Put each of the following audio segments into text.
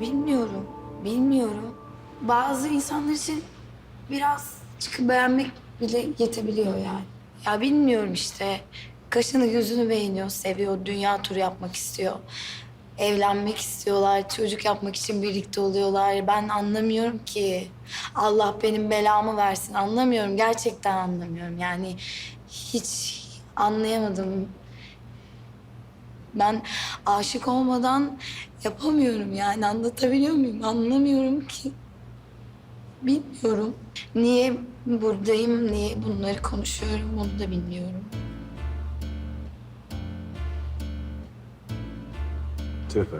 Bilmiyorum, bilmiyorum. Bazı insanlar için biraz çıkıp beğenmek bile yetebiliyor yani. Ya bilmiyorum işte. Kaşını gözünü beğeniyor, seviyor, dünya turu yapmak istiyor. Evlenmek istiyorlar, çocuk yapmak için birlikte oluyorlar. Ben anlamıyorum ki. Allah benim belamı versin. Anlamıyorum, gerçekten anlamıyorum. Yani hiç anlayamadım. Ben aşık olmadan yapamıyorum yani anlatabiliyor muyum? Anlamıyorum ki. Bilmiyorum. Niye buradayım, niye bunları konuşuyorum onu da bilmiyorum. Tüfe.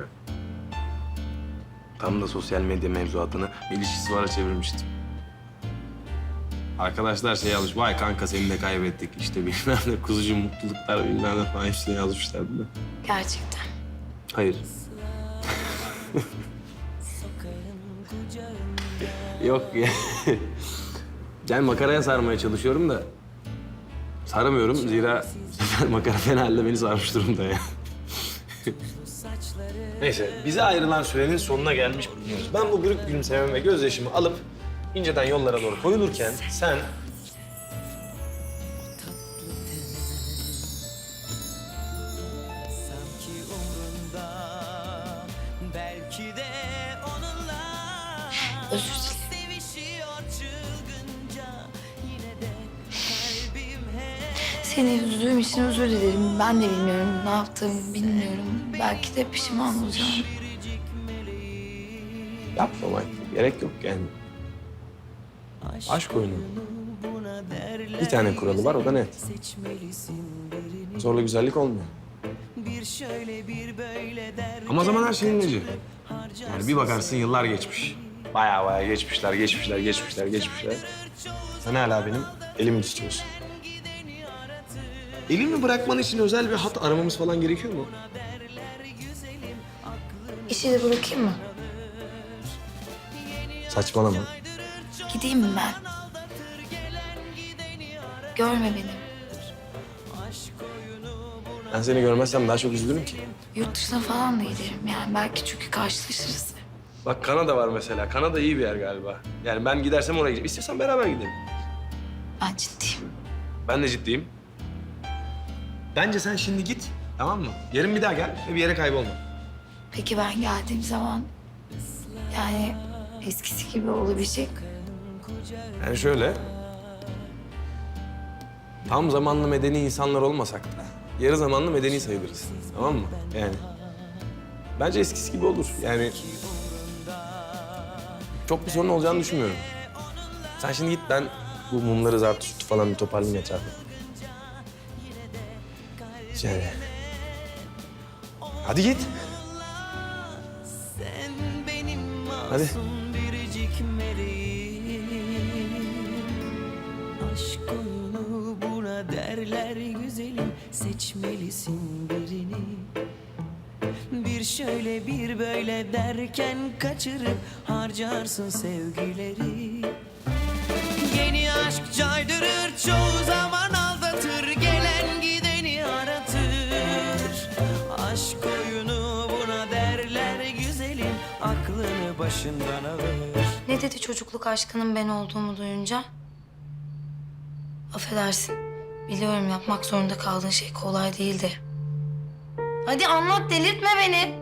Tam da sosyal medya mevzuatını bir ilişkisi vara çevirmiştim. Arkadaşlar şey yazmış, vay kanka seni de kaybettik. İşte bilmem ne kuzucu mutluluklar bilmem ne falan işte yazmışlardı da. Gerçekten. Hayır. Yok ya. Yani makaraya sarmaya çalışıyorum da saramıyorum. Zira bu sefer makara fena halde beni sarmış durumda ya. Neyse, bize ayrılan sürenin sonuna gelmiş bulunuyoruz. Ben bu bürük gülümsememi ve gözyaşımı alıp inceden yollara doğru koyulurken sen... Belki de onunla Özür dilerim. Sevişiyor çılgınca Yine de kalbim hep Seni üzdüğüm için özür dilerim. Ben de bilmiyorum ne yaptığımı bilmiyorum. Belki de pişman olacağım. Yapma Mike, gerek yok yani. Aşk oyunu. buna derler Bir tane kuralı var, o da net. Seçmelisin birini Zorla güzellik olmuyor. Şöyle bir böyle der Ama zaman her şeyin ilacı. Yani bir bakarsın yıllar geçmiş. Baya baya geçmişler, geçmişler, geçmişler, geçmişler. Sen hala benim elimi tutuyorsun. Elimi bırakman için özel bir hat aramamız falan gerekiyor mu? İşi de bırakayım mı? Saçmalama. Gideyim mi ben? Görme beni. Ben seni görmezsem daha çok üzülürüm ki. Yurt dışına falan da giderim yani. Belki çünkü karşılaşırız. Bak Kanada var mesela. Kanada iyi bir yer galiba. Yani ben gidersem oraya gideceğim. İstiyorsan beraber gidelim. Ben ciddiyim. Ben de ciddiyim. Bence sen şimdi git, tamam mı? Yarın bir daha gel ve bir yere kaybolma. Peki ben geldiğim zaman yani eskisi gibi olabilecek? Yani şöyle... Tam zamanlı medeni insanlar olmasak da yarı zamanlı medeni sayılırız. Tamam mı? Yani bence eskisi gibi olur. Yani çok bir sorun olacağını düşünmüyorum. Sen şimdi git ben bu mumları zar tut falan bir toparlayayım etrafı. Yani. Hadi git. Hadi. masum biricik meleğim Aşk oyunu buna derler güzelim Seçmelisin birini Bir şöyle bir böyle derken kaçırıp harcarsın sevgileri Yeni aşk caydırır çoğu zaman aldatır Gelen gideni aratır Aşk oyunu buna derler güzelim Aklını başından alır Ne dedi çocukluk aşkının ben olduğumu duyunca? Affedersin. Biliyorum yapmak zorunda kaldığın şey kolay değildi. Hadi anlat delirtme beni.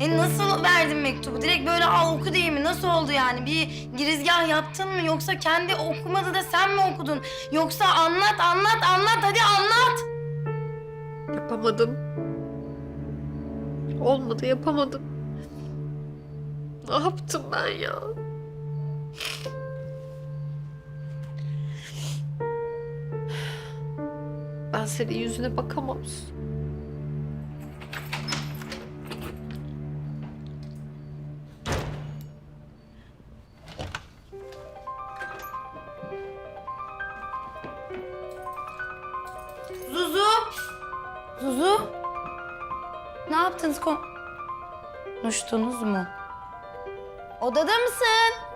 E nasıl verdin mektubu? Direkt böyle al oku değil mi? Nasıl oldu yani? Bir girizgah yaptın mı? Yoksa kendi okumadı da sen mi okudun? Yoksa anlat anlat anlat hadi anlat. Yapamadım. Olmadı, yapamadım. Ne yaptım ben ya? Ben senin yüzüne bakamam. Zuzu! Zuzu! Ne yaptınız? Kon Konuştunuz mu? Odada mısın?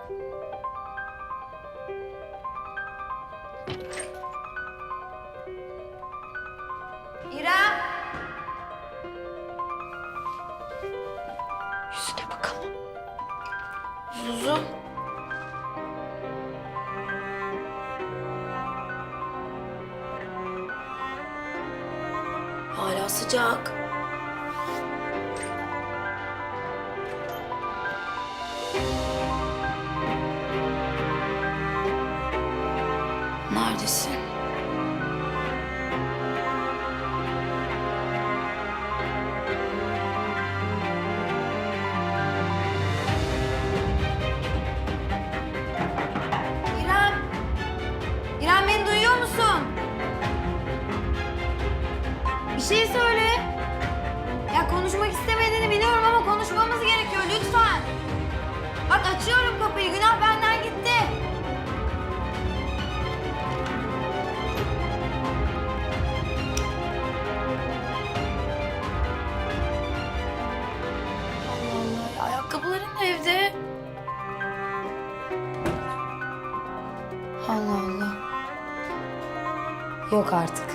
Yok artık.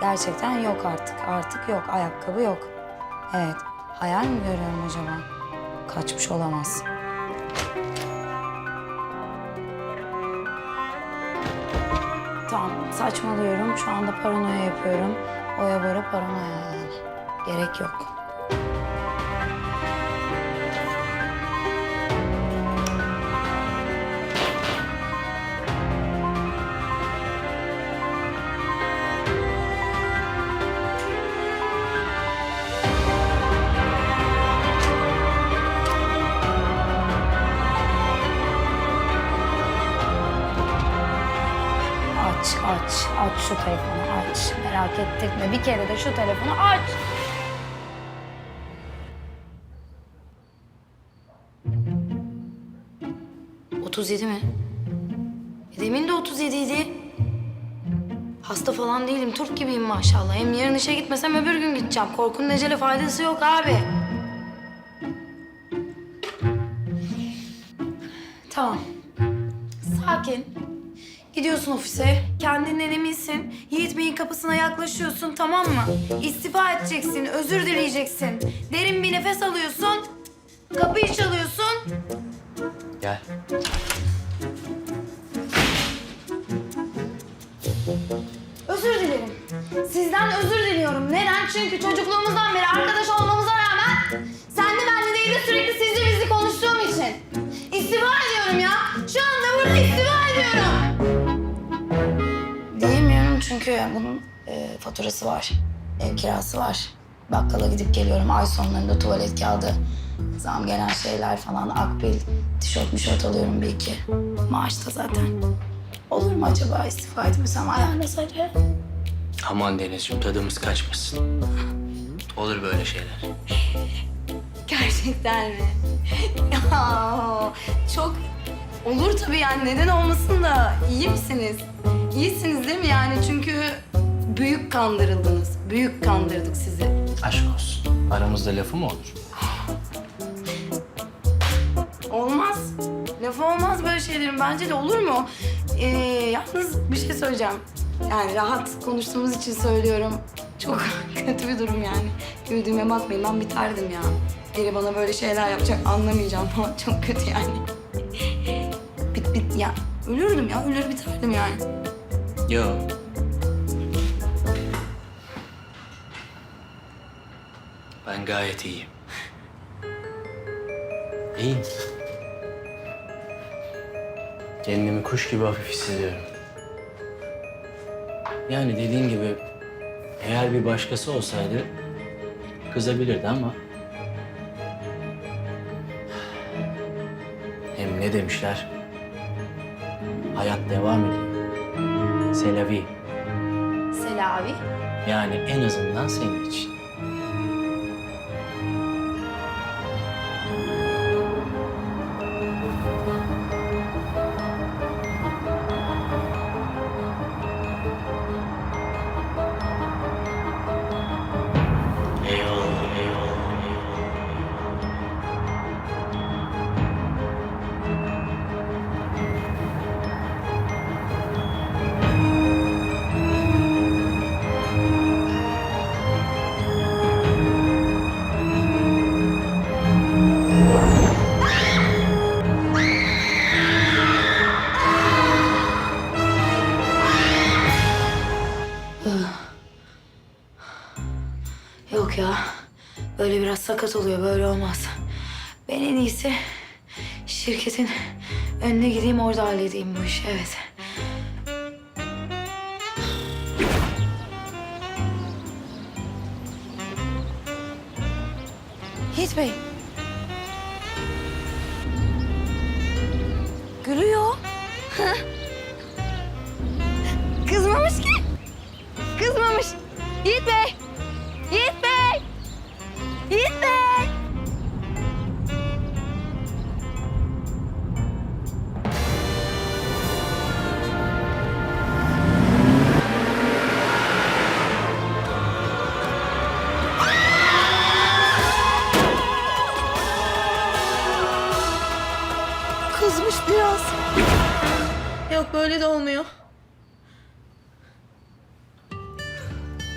Gerçekten yok artık. Artık yok. Ayakkabı yok. Evet. Hayal mi görüyorum acaba? Kaçmış olamaz. Tamam saçmalıyorum. Şu anda paranoya yapıyorum. Oya bora paranoya yani. Gerek yok. Bir kere de şu telefonu aç. Otuz yedi mi? E demin de 37 idi. Hasta falan değilim. Turp gibiyim maşallah. Hem yarın işe gitmesem öbür gün gideceğim. Korkunun ecele faydası yok abi. Tamam. Sakin. Gidiyorsun ofise, kendinden eminsin. Yiğit Bey'in kapısına yaklaşıyorsun, tamam mı? İstifa edeceksin, özür dileyeceksin. Derin bir nefes alıyorsun, kapıyı çalıyorsun. Gel. Özür dilerim. Sizden özür diliyorum. Neden? Çünkü çocukluğumuzdan beri arkadaş çünkü bunun e, faturası var. Ev kirası var. Bakkala gidip geliyorum. Ay sonlarında tuvalet kağıdı. Zam gelen şeyler falan. Akbil, tişört mişört alıyorum bir iki. Maaş da zaten. Olur mu acaba istifa etmesem ayarlasaca? Aman Denizciğim tadımız kaçmasın. Olur böyle şeyler. Gerçekten mi? Ya çok olur tabii yani neden olmasın da iyi misiniz? İyisiniz değil mi yani çünkü büyük kandırıldınız. Büyük kandırdık sizi. Aşk olsun. Aramızda lafı mı olur? Olmaz. Lafı olmaz böyle şeylerin bence de olur mu? Ee, yalnız bir şey söyleyeceğim. Yani rahat konuştuğumuz için söylüyorum. Çok kötü bir durum yani. Güldüğüme bakmayın ben biterdim ya. Biri bana böyle şeyler yapacak anlamayacağım falan. Çok kötü yani. bit bit ya. Ölürdüm ya. Ölür biterdim yani. Yo. Ben gayet iyiyim. İyiyim. Kendimi kuş gibi hafif hissediyorum. Yani dediğin gibi eğer bir başkası olsaydı kızabilirdi ama hem ne demişler? Hayat devam ediyor. Selavi. Selavi. Yani en azından senin için. Sakat oluyor. Böyle olmaz. Ben en iyisi şirketin önüne gideyim orada halledeyim bu işi. Evet. Yiğit Bey. Gülüyor. Kızmamış ki. Kızmamış. Yiğit Bey. Olmuyor.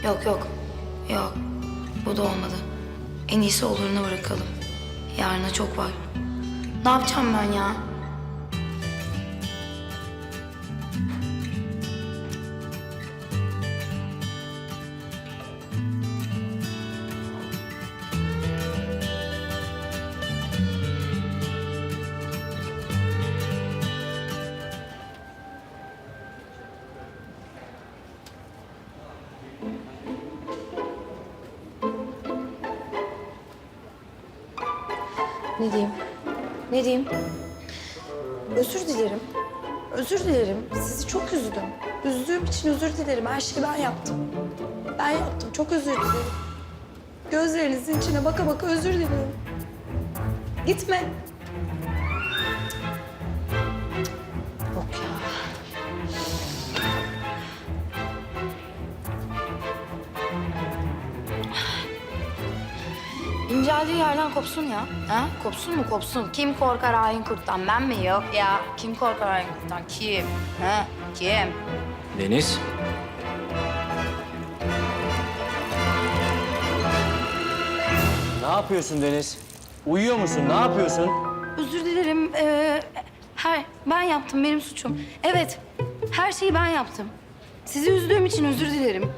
Yok yok. Yok. Bu da olmadı. En iyisi oluruna bırakalım. Yarına çok var. Ne yapacağım ben ya? Ne diyeyim? Özür dilerim. Özür dilerim. Sizi çok üzdüm. Üzdüğüm için özür dilerim. Her şeyi ben yaptım. Ben yaptım. Çok özür dilerim. Gözlerinizin içine baka baka özür dilerim. Gitme. İnceldiği yerden kopsun ya. Ha? Kopsun mu kopsun? Kim korkar hain kurttan? Ben mi? Yok ya. Kim korkar hain kurttan? Kim? Ha? Kim? Deniz. Ne yapıyorsun Deniz? Uyuyor musun? Ne yapıyorsun? Özür dilerim. Ee, her, ben yaptım. Benim suçum. Evet. Her şeyi ben yaptım. Sizi üzdüğüm için özür dilerim.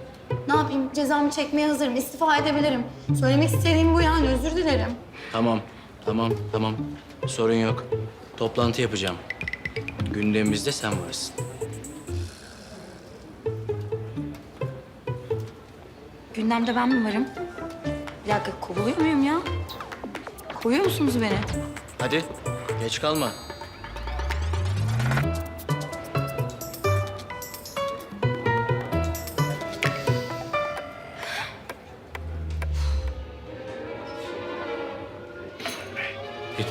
Ne yapayım? Cezamı çekmeye hazırım. İstifa edebilirim. Söylemek istediğim bu yani. Özür dilerim. Tamam, tamam, tamam. Sorun yok. Toplantı yapacağım. Gündemimizde sen varsın. Gündemde ben mi varım? Bir dakika kovuluyor muyum ya? Kovuyor musunuz beni? Hadi, geç kalma.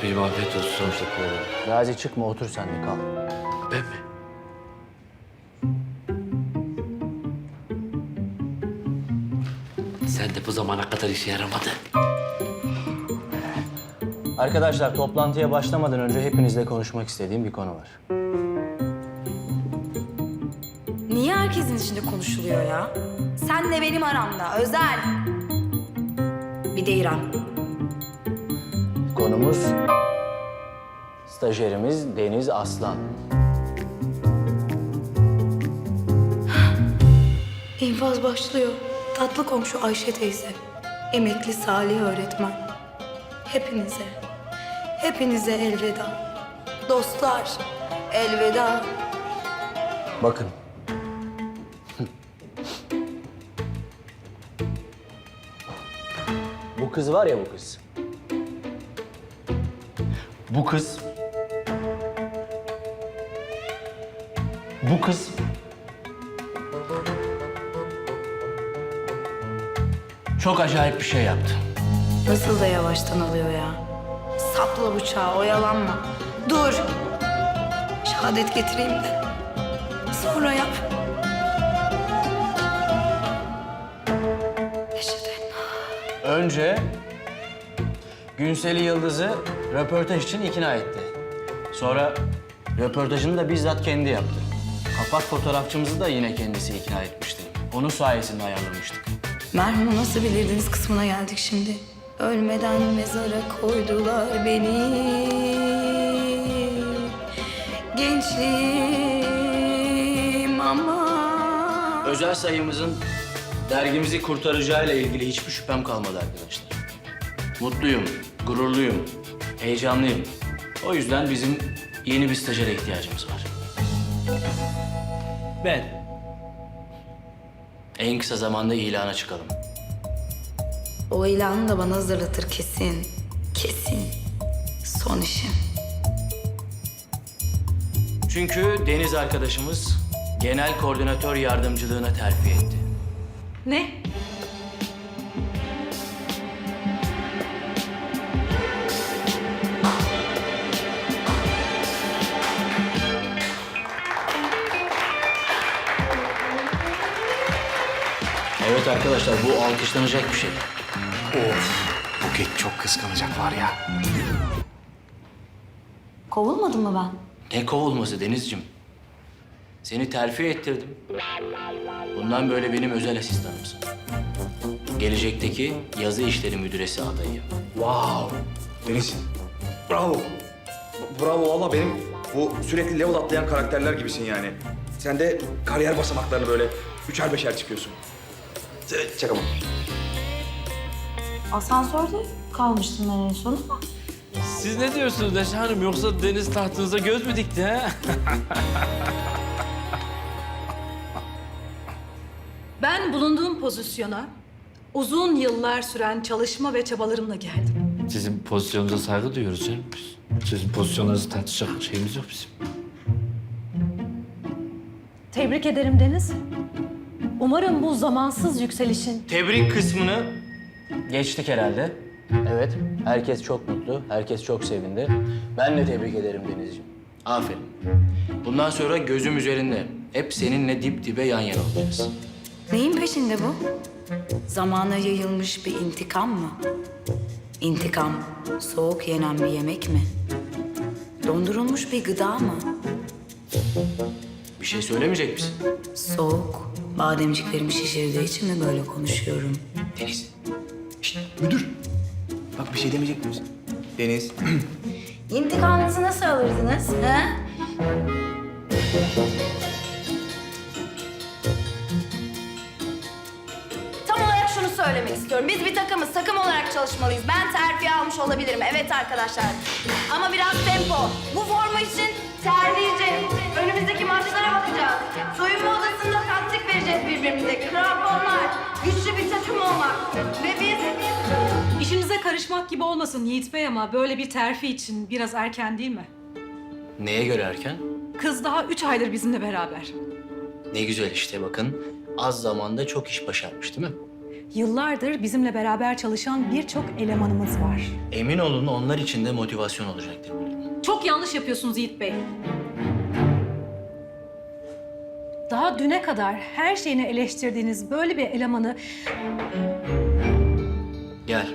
Gitmeyeyim afiyet olsun sonuçta program. Gazi çıkma, otur sen de kal. Ben mi? Sen de bu zamana kadar işe yaramadı. Arkadaşlar toplantıya başlamadan önce hepinizle konuşmak istediğim bir konu var. Niye herkesin içinde konuşuluyor ya? Senle benim aramda, özel. Bir de İrem. Konumuz stajyerimiz Deniz Aslan. İnfaz başlıyor. Tatlı komşu Ayşe teyze. Emekli Salih öğretmen. Hepinize, hepinize elveda. Dostlar, elveda. Bakın. bu kız var ya bu kız. Bu kız. Bu kız. Çok acayip bir şey yaptı. Nasıl da yavaştan alıyor ya. Sapla bıçağı, oyalanma. Dur. Şehadet getireyim de. Sonra yap. Önce Günseli Yıldız'ı röportaj için ikna etti. Sonra röportajını da bizzat kendi yaptı. Kapak fotoğrafçımızı da yine kendisi ikna etmişti. Onun sayesinde ayarlamıştık. Merhumu nasıl bilirdiniz kısmına geldik şimdi. Ölmeden mezara koydular beni. Gençliğim ama... Özel sayımızın Dergimizi kurtaracağıyla ilgili hiçbir şüphem kalmadı arkadaşlar. Mutluyum, gururluyum, heyecanlıyım. O yüzden bizim yeni bir stajyere ihtiyacımız var. Ben. En kısa zamanda ilana çıkalım. O ilanı da bana hazırlatır kesin. Kesin. Son işim. Çünkü Deniz arkadaşımız genel koordinatör yardımcılığına terfi etti. Ne? Evet arkadaşlar bu alkışlanacak bir şey. Buket çok kıskanacak var ya. Kovulmadım mı ben? Ne kovulması Denizciğim? Seni terfi ettirdim. Bundan böyle benim özel asistanımsın. Gelecekteki yazı işleri müdüresi adayı. Wow. Deniz. Bravo. Bravo valla benim bu sürekli level atlayan karakterler gibisin yani. Sen de kariyer basamaklarını böyle üçer beşer çıkıyorsun. Çakamam. Asansörde kalmıştım ben en son ama. Siz ne diyorsunuz Neşe Hanım? Yoksa deniz tahtınıza göz mü dikti ha? Ben bulunduğum pozisyona uzun yıllar süren çalışma ve çabalarımla geldim. Sizin pozisyonunuza saygı duyuyoruz canım biz. Sizin pozisyonunuzu tartışacak şeyimiz yok bizim. Tebrik ederim Deniz. Umarım bu zamansız yükselişin Tebrik kısmını geçtik herhalde. Evet, herkes çok mutlu, herkes çok sevindi. Ben de tebrik ederim Denizciğim. Aferin. Bundan sonra gözüm üzerinde. Hep seninle dip dibe yan yana olacağız. Neyin peşinde bu? Zamana yayılmış bir intikam mı? İntikam soğuk yenen bir yemek mi? Dondurulmuş bir gıda mı? Bir şey söylemeyecek misin? Soğuk, bademciklerimi şişirdiği için mi böyle konuşuyorum? Deniz. Şşt, müdür. Bak bir şey demeyecek misin? Deniz. İntikamınızı nasıl alırdınız? He? Tam olarak şunu söylemek istiyorum. Biz bir takımız, takım olarak çalışmalıyız. Ben terfi almış olabilirim, evet arkadaşlar. Ama biraz tempo. Bu forma için terleyeceğiz. Önümüzdeki maçlara bakacağız. Soyunma odasında taktik vereceğiz birbirimize. Kramponlar, güçlü bir takım olmak. Ve biz... işinize karışmak gibi olmasın Yiğit Bey ama böyle bir terfi için biraz erken değil mi? Neye göre erken? Kız daha üç aydır bizimle beraber. Ne güzel işte bakın. Az zamanda çok iş başarmış değil mi? Yıllardır bizimle beraber çalışan birçok elemanımız var. Emin olun onlar için de motivasyon olacaktır bu. Çok yanlış yapıyorsunuz Yiğit Bey. Daha düne kadar her şeyini eleştirdiğiniz böyle bir elemanı Gel.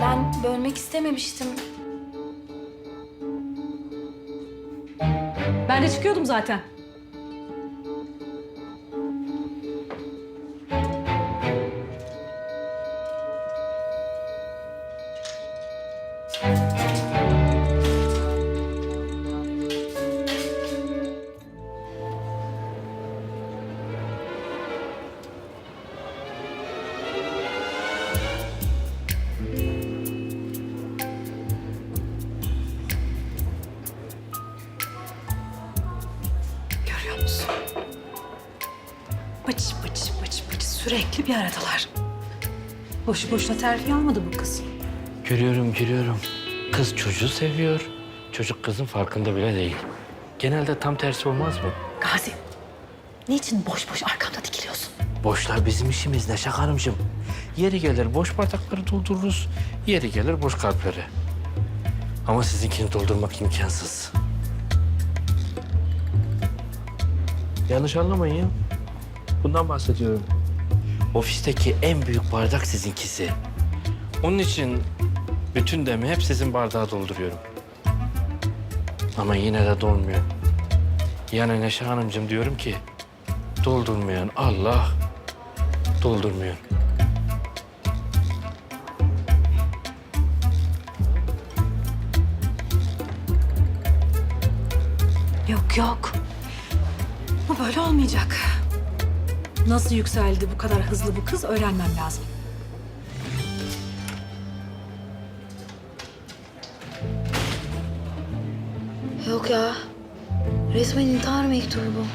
Ben bölmek istememiştim. ben de çıkıyordum zaten. Musun? Bıç bıç bıç bıç sürekli bir aradalar. Boşu boşuna terfi almadı bu kız. Görüyorum, görüyorum. Kız çocuğu seviyor. Çocuk kızın farkında bile değil. Genelde tam tersi olmaz mı? Gazi, niçin boş boş arkamda dikiliyorsun? Boşlar bizim işimiz Neşe Hanımcığım. Yeri gelir boş bardakları doldururuz, yeri gelir boş kalpleri. Ama sizinkini doldurmak imkansız. Yanlış anlamayın ya. Bundan bahsediyorum. Ofisteki en büyük bardak sizinkisi. Onun için bütün demi hep sizin bardağa dolduruyorum. Ama yine de dolmuyor. Yani Neşe Hanımcığım diyorum ki doldurmayan Allah doldurmuyor. Yok yok. Bu böyle olmayacak. Nasıl yükseldi bu kadar hızlı bu kız öğrenmem lazım. Yok ya. Resmen intihar mektubu bu.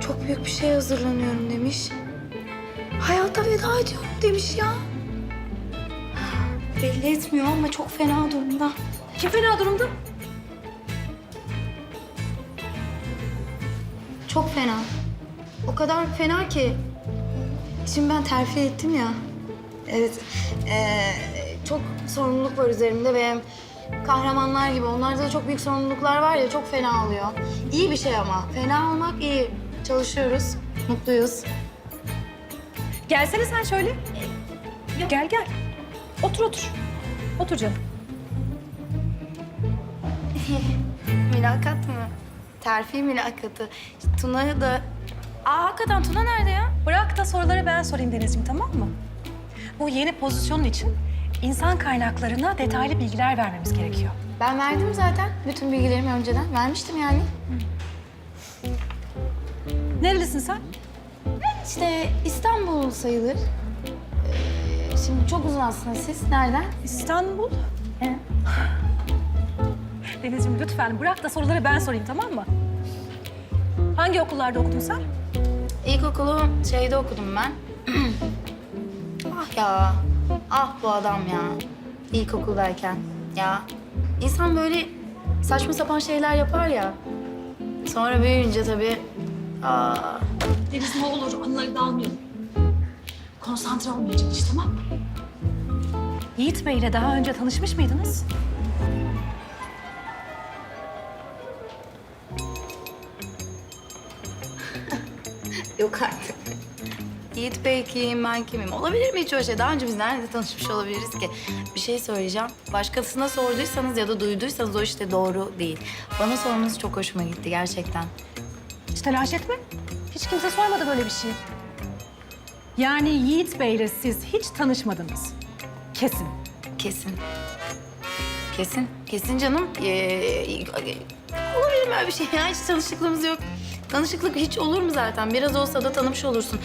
Çok büyük bir şey hazırlanıyorum demiş. Hayata veda ediyorum demiş ya. Belli etmiyor ama çok fena durumda. Kim fena durumda? Çok fena. O kadar fena ki. Şimdi ben terfi ettim ya. Evet. eee, çok sorumluluk var üzerimde ve kahramanlar gibi onlarda da çok büyük sorumluluklar var ya çok fena oluyor. İyi bir şey ama. Fena olmak iyi. Çalışıyoruz. Mutluyuz. Gelsene sen şöyle. Gel gel. Otur otur. Otur canım. Mülakat mı? Terfi mülakatı. Tuna'ya da... Aa hakikaten Tuna nerede ya? Bırak da soruları ben sorayım Denizciğim tamam mı? Bu yeni pozisyonun için insan kaynaklarına detaylı bilgiler vermemiz gerekiyor. Ben verdim zaten bütün bilgilerimi önceden. Vermiştim yani. Nerelisin sen? İşte İstanbul sayılır. Ee, şimdi çok uzun aslında. Siz nereden? İstanbul. Evet. Denizciğim lütfen bırak da soruları ben sorayım tamam mı? Hangi okullarda okudun sen? İlkokulu şeyde okudum ben. ah ya. Ah bu adam ya. İlkokuldayken. Ya insan böyle saçma sapan şeyler yapar ya. Sonra büyüyünce tabii... Aa, Deniz ne olur anıları dalmayalım. Konsantre olmayacak işte tamam mı? Yiğit Bey ile daha önce tanışmış mıydınız? Yok artık. Yiğit Bey kim, ben kimim? Olabilir mi hiç öyle şey? Daha önce biz nerede tanışmış olabiliriz ki? Bir şey söyleyeceğim. Başkasına sorduysanız ya da duyduysanız o işte doğru değil. Bana sormanız çok hoşuma gitti gerçekten. Hiç telaş etme. Hiç kimse sormadı böyle bir şey. Yani Yiğit Bey ile siz hiç tanışmadınız. Kesin. Kesin. Kesin. Kesin canım. Ee, olabilir mi öyle bir şey ya? Hiç tanışıklığımız yok. Tanışıklık hiç olur mu zaten? Biraz olsa da tanımış olursun.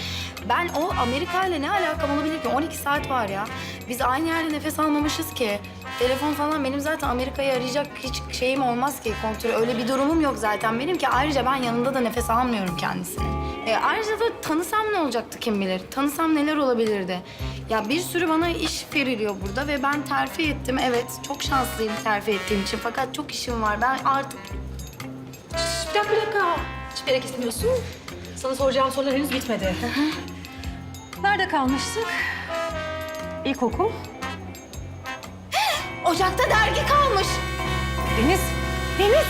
Ben o Amerika ile ne alakam olabilir ki? 12 saat var ya. Biz aynı yerde nefes almamışız ki. Telefon falan benim zaten Amerika'yı arayacak hiç şeyim olmaz ki kontrol. Öyle bir durumum yok zaten benim ki. Ayrıca ben yanında da nefes almıyorum kendisini. E, ayrıca da tanısam ne olacaktı kim bilir? Tanısam neler olabilirdi? Ya bir sürü bana iş veriliyor burada ve ben terfi ettim. Evet çok şanslıyım terfi ettiğim için. Fakat çok işim var. Ben artık Bir dakika, bir dakika. Hiçbir yere gitmiyorsun. Sana soracağım sorular henüz bitmedi. Nerede kalmıştık? İlkokul. ocakta dergi kalmış. Deniz. Deniz.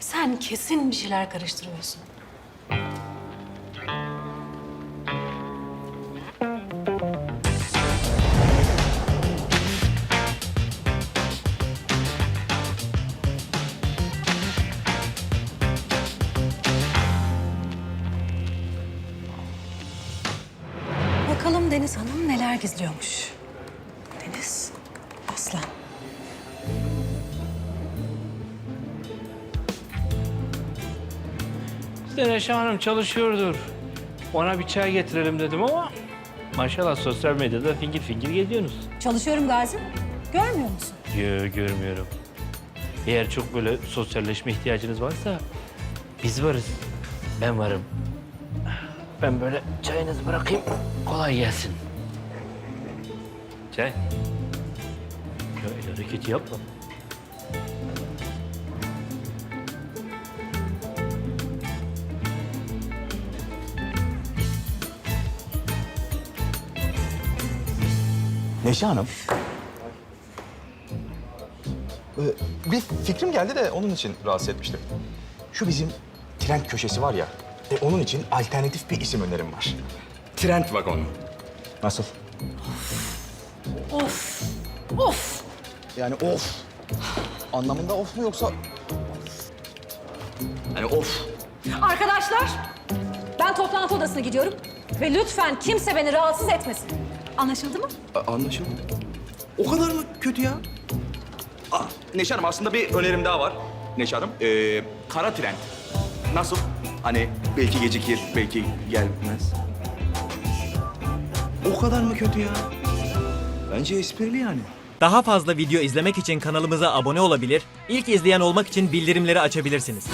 Sen kesin bir şeyler karıştırıyorsun. Gizliyormuş. Deniz, Aslan. İşte Neşe Hanım çalışıyordur. Ona bir çay getirelim dedim ama... Maşallah sosyal medyada fingir fingir geziyorsunuz. Çalışıyorum Gazi. Görmüyor musun? Yo görmüyorum. Eğer çok böyle sosyalleşme ihtiyacınız varsa biz varız. Ben varım. Ben böyle çayınızı bırakayım. Kolay gelsin. Çay. Ya el hareketi yapma. Neşe Hanım. Ee, bir fikrim geldi de onun için rahatsız etmiştim. Şu bizim trend köşesi var ya, e, onun için alternatif bir isim önerim var. Trend Vagon. Nasıl? Of. Of. Yani of. Anlamında of mu yoksa... Yani of. Arkadaşlar, ben toplantı odasına gidiyorum. Ve lütfen kimse beni rahatsız etmesin. Anlaşıldı mı? A- anlaşıldı. O kadar mı kötü ya? Aa, Neşe Hanım aslında bir önerim daha var. Neşe Hanım. Ee, kara trend. Nasıl? Hani belki gecikir, belki gelmez. O kadar mı kötü ya? Bence esprili yani. Daha fazla video izlemek için kanalımıza abone olabilir, ilk izleyen olmak için bildirimleri açabilirsiniz.